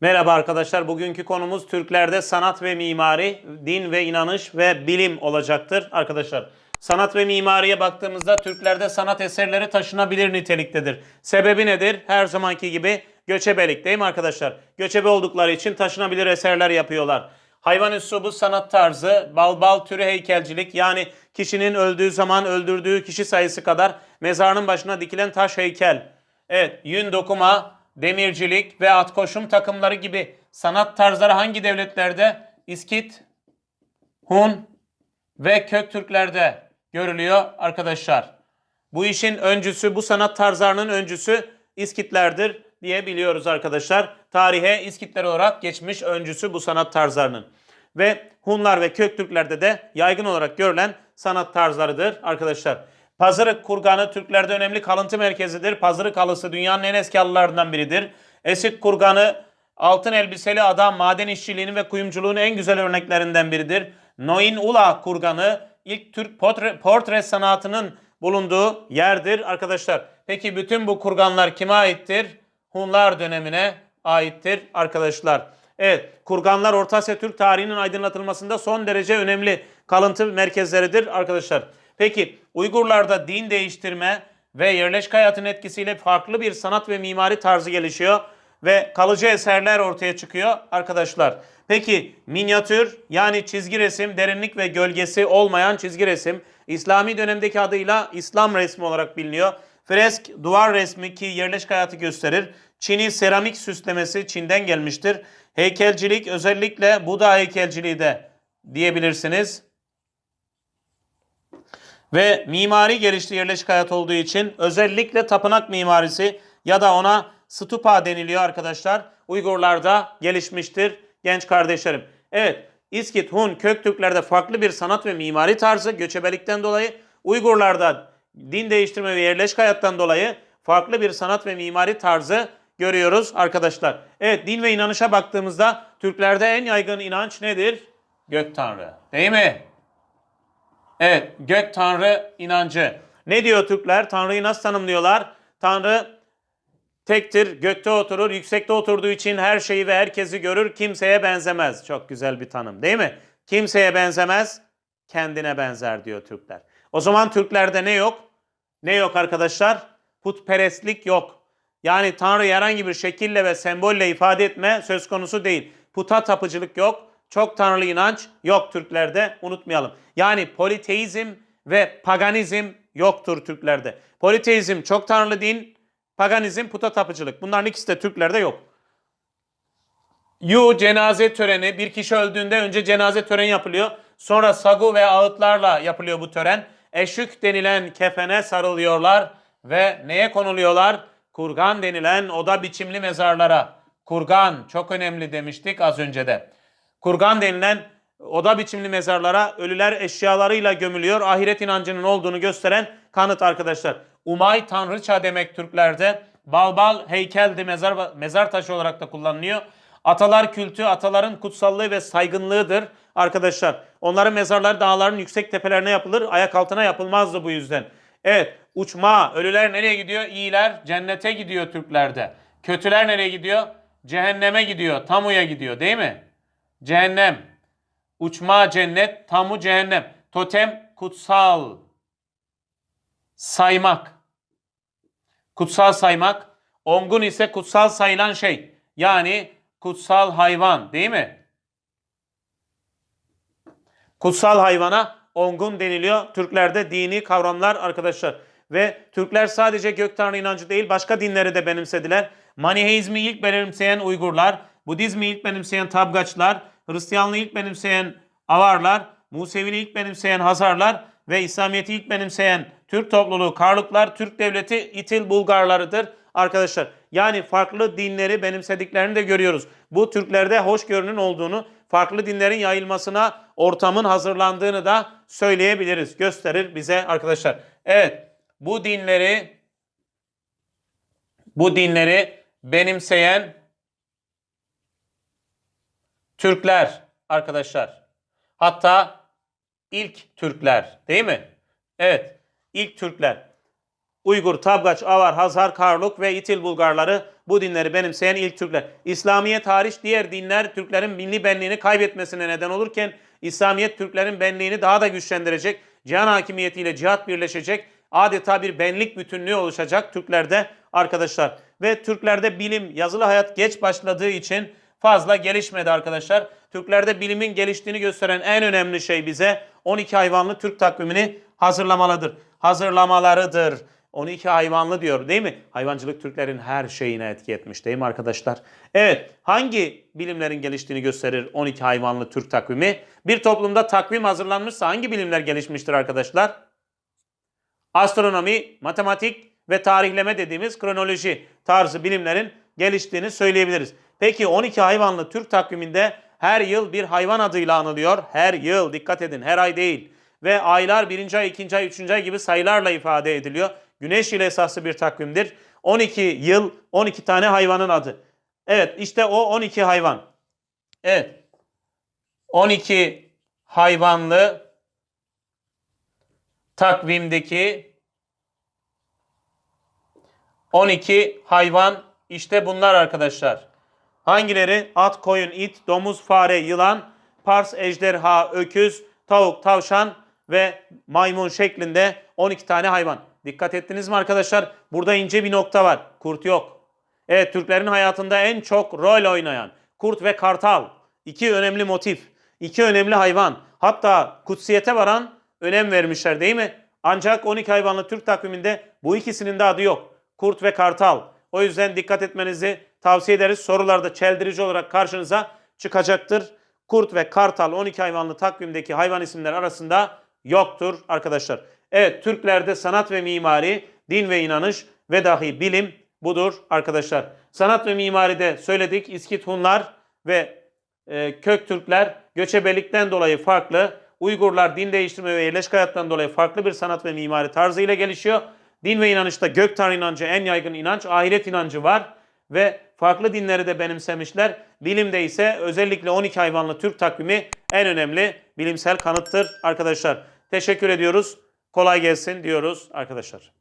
Merhaba arkadaşlar. Bugünkü konumuz Türklerde sanat ve mimari, din ve inanış ve bilim olacaktır arkadaşlar. Sanat ve mimariye baktığımızda Türklerde sanat eserleri taşınabilir niteliktedir. Sebebi nedir? Her zamanki gibi göçebelik değil mi arkadaşlar? Göçebe oldukları için taşınabilir eserler yapıyorlar. Hayvan üslubu sanat tarzı, bal bal türü heykelcilik yani kişinin öldüğü zaman öldürdüğü kişi sayısı kadar mezarının başına dikilen taş heykel. Evet, yün dokuma, demircilik ve at koşum takımları gibi sanat tarzları hangi devletlerde? İskit, Hun ve Köktürklerde görülüyor arkadaşlar. Bu işin öncüsü, bu sanat tarzlarının öncüsü İskitlerdir diye biliyoruz arkadaşlar. Tarihe İskitler olarak geçmiş öncüsü bu sanat tarzlarının. Ve Hunlar ve Köktürklerde de yaygın olarak görülen sanat tarzlarıdır arkadaşlar. Pazarık kurganı Türklerde önemli kalıntı merkezidir. Pazarık halısı dünyanın en eski halılarından biridir. Esik kurganı altın elbiseli adam maden işçiliğinin ve kuyumculuğun en güzel örneklerinden biridir. Noin Ula kurganı ilk Türk portre, portre sanatının bulunduğu yerdir arkadaşlar. Peki bütün bu kurganlar kime aittir? Hunlar dönemine aittir arkadaşlar. Evet, kurganlar Orta Asya Türk tarihinin aydınlatılmasında son derece önemli kalıntı merkezleridir arkadaşlar. Peki Uygurlarda din değiştirme ve yerleşik hayatın etkisiyle farklı bir sanat ve mimari tarzı gelişiyor ve kalıcı eserler ortaya çıkıyor arkadaşlar. Peki minyatür yani çizgi resim, derinlik ve gölgesi olmayan çizgi resim İslami dönemdeki adıyla İslam resmi olarak biliniyor. Fresk duvar resmi ki yerleşik hayatı gösterir. Çin'i seramik süslemesi Çin'den gelmiştir. Heykelcilik özellikle Buda heykelciliği de diyebilirsiniz. Ve mimari gelişti yerleşik hayat olduğu için özellikle tapınak mimarisi ya da ona stupa deniliyor arkadaşlar. Uygurlarda gelişmiştir genç kardeşlerim. Evet İskit, Hun, Köktürklerde farklı bir sanat ve mimari tarzı göçebelikten dolayı Uygurlarda din değiştirme ve yerleşik hayattan dolayı farklı bir sanat ve mimari tarzı görüyoruz arkadaşlar. Evet din ve inanışa baktığımızda Türklerde en yaygın inanç nedir? Gök Tanrı. Değil mi? Evet, gök tanrı inancı. Ne diyor Türkler? Tanrı'yı nasıl tanımlıyorlar? Tanrı tektir, gökte oturur, yüksekte oturduğu için her şeyi ve herkesi görür, kimseye benzemez. Çok güzel bir tanım değil mi? Kimseye benzemez, kendine benzer diyor Türkler. O zaman Türklerde ne yok? Ne yok arkadaşlar? Putperestlik yok. Yani Tanrı herhangi bir şekille ve sembolle ifade etme söz konusu değil. Puta tapıcılık yok. Çok tanrılı inanç yok Türklerde unutmayalım. Yani politeizm ve paganizm yoktur Türklerde. Politeizm çok tanrılı din, paganizm puta tapıcılık. Bunların ikisi de Türklerde yok. Yu cenaze töreni bir kişi öldüğünde önce cenaze töreni yapılıyor. Sonra sagu ve ağıtlarla yapılıyor bu tören. Eşük denilen kefene sarılıyorlar ve neye konuluyorlar? Kurgan denilen oda biçimli mezarlara. Kurgan çok önemli demiştik az önce de. Kurgan denilen oda biçimli mezarlara ölüler eşyalarıyla gömülüyor. Ahiret inancının olduğunu gösteren kanıt arkadaşlar. Umay tanrıça demek Türklerde. Balbal heykeldi mezar mezar taşı olarak da kullanılıyor. Atalar kültü, ataların kutsallığı ve saygınlığıdır arkadaşlar. Onların mezarları dağların yüksek tepelerine yapılır. Ayak altına yapılmazdı bu yüzden. Evet, uçma. Ölüler nereye gidiyor? İyiler cennete gidiyor Türklerde. Kötüler nereye gidiyor? Cehenneme gidiyor. Tamuya gidiyor değil mi? Cehennem. Uçma cennet, tamu cehennem. Totem kutsal. Saymak. Kutsal saymak. Ongun ise kutsal sayılan şey. Yani kutsal hayvan değil mi? Kutsal hayvana ongun deniliyor. Türklerde dini kavramlar arkadaşlar. Ve Türkler sadece gök tanrı inancı değil başka dinleri de benimsediler. Maniheizmi ilk benimseyen Uygurlar, Budizmi ilk benimseyen Tabgaçlar, Hristiyanlığı ilk benimseyen Avarlar, Museviliği ilk benimseyen Hazarlar ve İslamiyet'i ilk benimseyen Türk topluluğu Karluklar, Türk devleti İtil Bulgarlarıdır arkadaşlar. Yani farklı dinleri benimsediklerini de görüyoruz. Bu Türklerde hoşgörünün olduğunu, farklı dinlerin yayılmasına ortamın hazırlandığını da söyleyebiliriz. Gösterir bize arkadaşlar. Evet, bu dinleri bu dinleri benimseyen Türkler arkadaşlar. Hatta ilk Türkler değil mi? Evet ilk Türkler. Uygur, Tabgaç, Avar, Hazar, Karluk ve İtil Bulgarları bu dinleri benimseyen ilk Türkler. İslamiyet hariç diğer dinler Türklerin milli benliğini kaybetmesine neden olurken İslamiyet Türklerin benliğini daha da güçlendirecek. Cihan hakimiyetiyle cihat birleşecek. Adeta bir benlik bütünlüğü oluşacak Türklerde arkadaşlar. Ve Türklerde bilim, yazılı hayat geç başladığı için fazla gelişmedi arkadaşlar. Türklerde bilimin geliştiğini gösteren en önemli şey bize 12 hayvanlı Türk takvimini hazırlamalıdır. Hazırlamalarıdır. 12 hayvanlı diyor değil mi? Hayvancılık Türklerin her şeyine etki etmiş değil mi arkadaşlar? Evet hangi bilimlerin geliştiğini gösterir 12 hayvanlı Türk takvimi? Bir toplumda takvim hazırlanmışsa hangi bilimler gelişmiştir arkadaşlar? Astronomi, matematik ve tarihleme dediğimiz kronoloji tarzı bilimlerin geliştiğini söyleyebiliriz. Peki 12 hayvanlı Türk takviminde her yıl bir hayvan adıyla anılıyor. Her yıl dikkat edin her ay değil. Ve aylar 1. ay, 2. ay, 3. ay gibi sayılarla ifade ediliyor. Güneş ile esaslı bir takvimdir. 12 yıl 12 tane hayvanın adı. Evet işte o 12 hayvan. Evet. 12 hayvanlı takvimdeki 12 hayvan işte bunlar arkadaşlar. Hangileri? At, koyun, it, domuz, fare, yılan, pars, ejderha, öküz, tavuk, tavşan ve maymun şeklinde 12 tane hayvan. Dikkat ettiniz mi arkadaşlar? Burada ince bir nokta var. Kurt yok. Evet Türklerin hayatında en çok rol oynayan kurt ve kartal. iki önemli motif. iki önemli hayvan. Hatta kutsiyete varan önem vermişler değil mi? Ancak 12 hayvanlı Türk takviminde bu ikisinin de adı yok. Kurt ve kartal. O yüzden dikkat etmenizi tavsiye ederiz. Sorularda çeldirici olarak karşınıza çıkacaktır. Kurt ve kartal 12 hayvanlı takvimdeki hayvan isimleri arasında yoktur arkadaşlar. Evet Türklerde sanat ve mimari, din ve inanış ve dahi bilim budur arkadaşlar. Sanat ve mimaride söyledik İskit Hunlar ve e, kök Türkler göçebelikten dolayı farklı. Uygurlar din değiştirme ve yerleşik hayattan dolayı farklı bir sanat ve mimari tarzıyla gelişiyor. Din ve inanışta gök tanrı inancı en yaygın inanç, ahiret inancı var ve farklı dinleri de benimsemişler. Bilimde ise özellikle 12 hayvanlı Türk takvimi en önemli bilimsel kanıttır arkadaşlar. Teşekkür ediyoruz. Kolay gelsin diyoruz arkadaşlar.